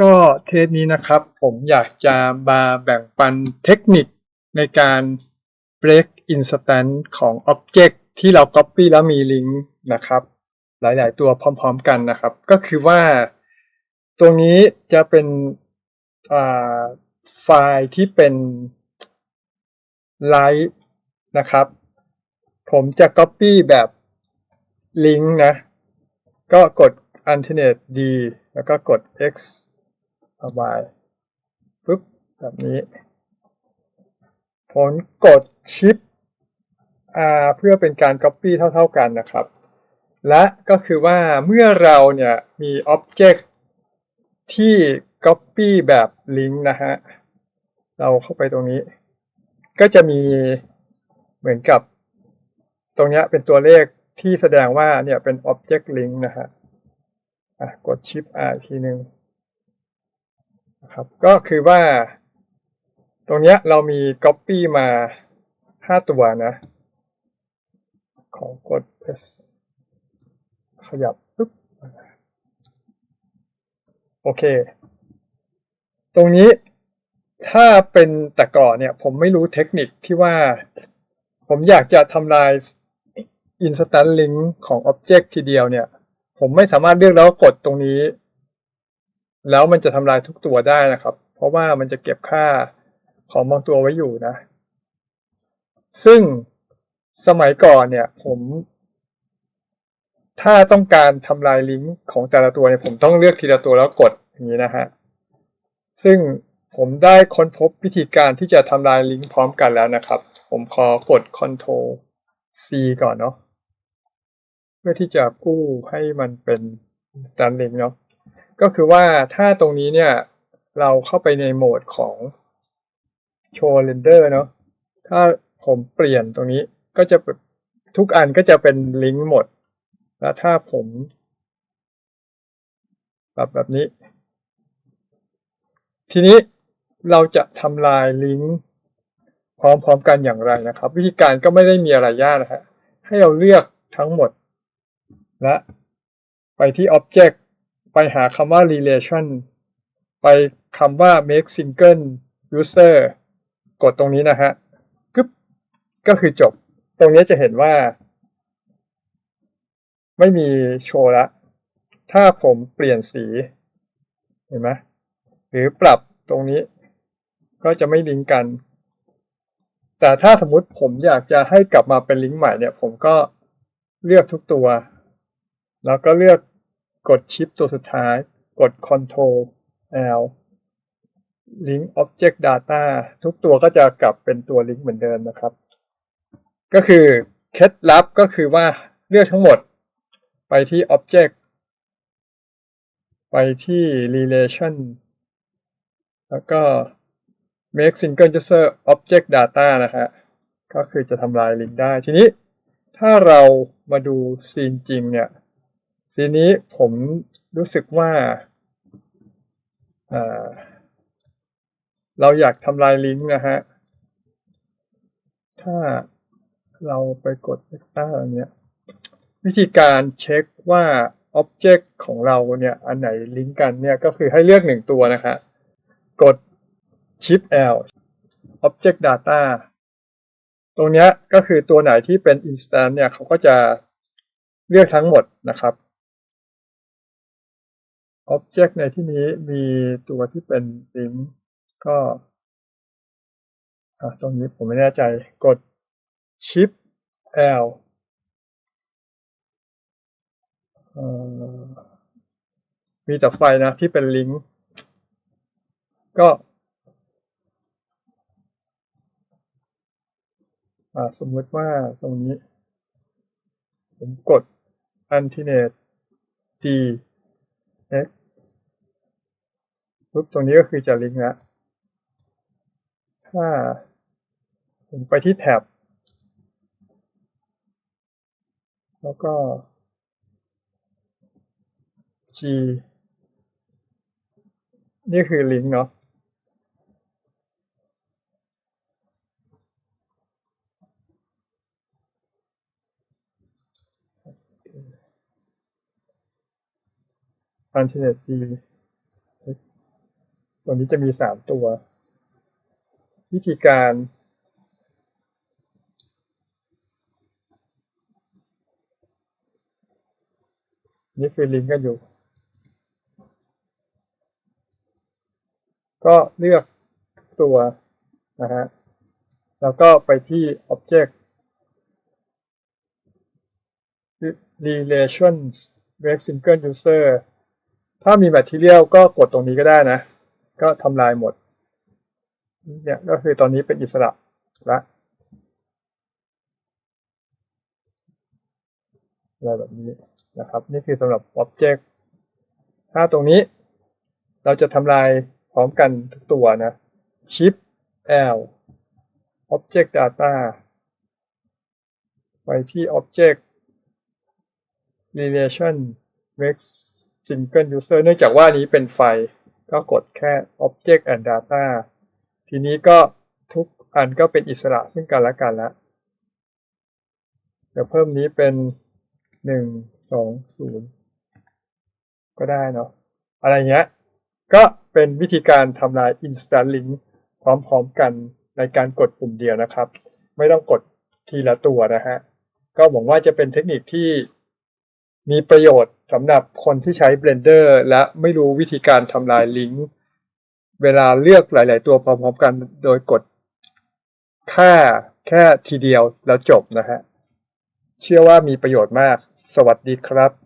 ก็เทปนี้นะครับ ผมอยากจะมาแบ่งปันเทคนิคในการ break instant ของ object ที่เรา copy แล้วมีลิงก์นะครับ หลาย ๆ ตัวพร้อม ๆ กันนะครับ ก็คือว่าตรงนี้จะเป็นไฟล์ที่เป็น Lite นะครับ ผมจะ copy แบบลิงก์นะ ก็กด alternate D แล้วก็กด X เอา Y ปุ๊บแบบนี้ผมกด Shift R เพื่อเป็นการ Copy เท่า ๆกันนะครับ และก็คือว่าเมื่อเราเนี่ยมี Object ที่ Copy แบบลิงก์นะฮะ เราเข้าไปตรงนี้ ก็จะมีเหมือนกับ ตรงนี้เป็นตัวเลขที่แสดงว่าเนี่ยเป็น Object Link นะฮะะกด Shift R อีกทีหนึ่ง นะครับก็คือว่า ตรงเนี้ยเรามี Copy มาห้าตัวนะ ของกด paste ขยับปุ๊บโอเค ตรงนี้ถ้าเป็นแต่ก่อนเนี่ย ผมไม่รู้เทคนิคที่ว่า ผมอยากจะทำลาย instant link ของ object ทีเดียวเนี่ย ผมไม่สามารถเลือกแล้วกดตรงนี้ แล้วมันจะทำลายทุกตัวได้นะครับ เพราะว่ามันจะเก็บค่าของบางตัวไว้อยู่นะ ซึ่งสมัยก่อนเนี่ย ผม ถ้าต้องการทำลายลิงก์ของแต่ละตัวเนี่ยผมต้องเลือกทีละตัวแล้วกดอย่างนี้นะฮะ ซึ่งผมได้ค้นพบวิธีการที่จะทำลายลิงก์พร้อมกันแล้วนะครับ ผมขอกด Ctrl C ก่อนเนาะ เพื่อที่จะกู้ให้มันเป็น instant link เนาะ ก็คือว่าถ้าตรงนี้เนี่ยเราเข้าไปในโหมดของ show render เนาะถ้าผมเปลี่ยนตรงนี้ก็จะทุกอันก็จะเป็นลิงก์หมด แล้วถ้าผมปรับแบบนี้ ทีนี้เราจะทำลายลิงก์พร้อมๆกันอย่างไรนะครับ วิธีการก็ไม่ได้มีอะไรยากนะฮะให้เราเลือกทั้งหมดและไปที่ Object ไปหาคำว่า relation ไปคำว่า make single user กดตรงนี้นะฮะกึ๊บก็คือจบ ตรงนี้จะเห็นว่า ไม่มีโชว์ละ ถ้าผมเปลี่ยนสี เห็นไหมหรือปรับตรงนี้ ก็จะไม่ลิงก์กัน แต่ถ้าสมมติผมอยากจะให้กลับมาเป็นลิงก์ใหม่เนี่ย ผมก็เลือกทุกตัว แล้วก็เลือก กดชิปตัวสุดท้าย กด Ctrl L Link Object Data ทุกตัวก็จะกลับเป็นตัวลิงก์เหมือนเดิมนะครับ ก็คือเคล็ดลับก็คือว่าเลือกทั้งหมดไปที่ Object ไปที่ Relation แล้วก็ make single user object data นะฮะ ก็คือจะทำลายลิงก์ได้ ทีนี้ถ้าเรามาดูซีนจริงเนี่ย ซีนี้ผมรู้สึกว่าเราอยากทำลายลิงก์นะฮะ ถ้าเราไปกด extra เนี้ย วิธีการเช็คว่า Object ของเราเนี่ย อันไหนลิงก์กันเนี่ย ก็คือให้เลือกหนึ่งตัวนะคะกด Shift L Object Data ตรงนี้ก็คือตัวไหนที่เป็น Instant เนี่ย เขาก็จะเลือกทั้งหมดนะครับ Object ในที่นี้มีตัวที่เป็น Link ก็ตรงนี้ผมไม่แน่ใจกด Shift L มีแต่ไฟนะที่เป็นลิงก์ก็สมมติว่าตรงนี้ ผมกด alternate d x ปุ๊บตรงนี้ก็คือจะลิงก์แล้วถ้าผมไปที่แท็บ แล้วก็ G นี่คือลิงก์เนาะ alternate D ตัวนี้จะมีสามตัว วิธีการ นี่คือลิงก์กันอยู่ ก็เลือกตัวนะฮะแล้วก็ไปที่ Object Relations Web Single User ถ้ามี Material ก็กดตรงนี้ก็ได้นะ ก็ทำลายหมด เนี่ยก็คือตอนนี้เป็นอิสระละอะไรแบบนี้นะครับ นี่คือสำหรับ Object ถ้าตรงนี้เราจะทำลายพร้อมกันทุกตัวนะ Shift L Object Data ไปที่ Object Relation Vex Single User เนื่องจากว่านี้เป็นไฟล์ ก็กดแค่ Object and Data ทีนี้ก็ทุกอันก็เป็นอิสระซึ่งกันและกันล้วเดี๋ยวเพิ่มนี้เป็นหนึ่งสองศูนย์ก็ได้เนาะอะไรเงี้ย ก็เป็นวิธีการทำลาย Instant Link พร้อมๆกันในการกดปุ่มเดียวนะครับ ไม่ต้องกดทีละตัวนะฮะ ก็หวังว่าจะเป็นเทคนิคที่มีประโยชน์ สำหรับคนที่ใช้ Blender และไม่รู้วิธีการทำลายลิงก์ เวลาเลือกหลาย ๆ ตัวพร้อม ๆ กันโดยกดค่าแค่ทีเดียวแล้วจบนะฮะ เชื่อว่ามีประโยชน์มาก สวัสดีครับ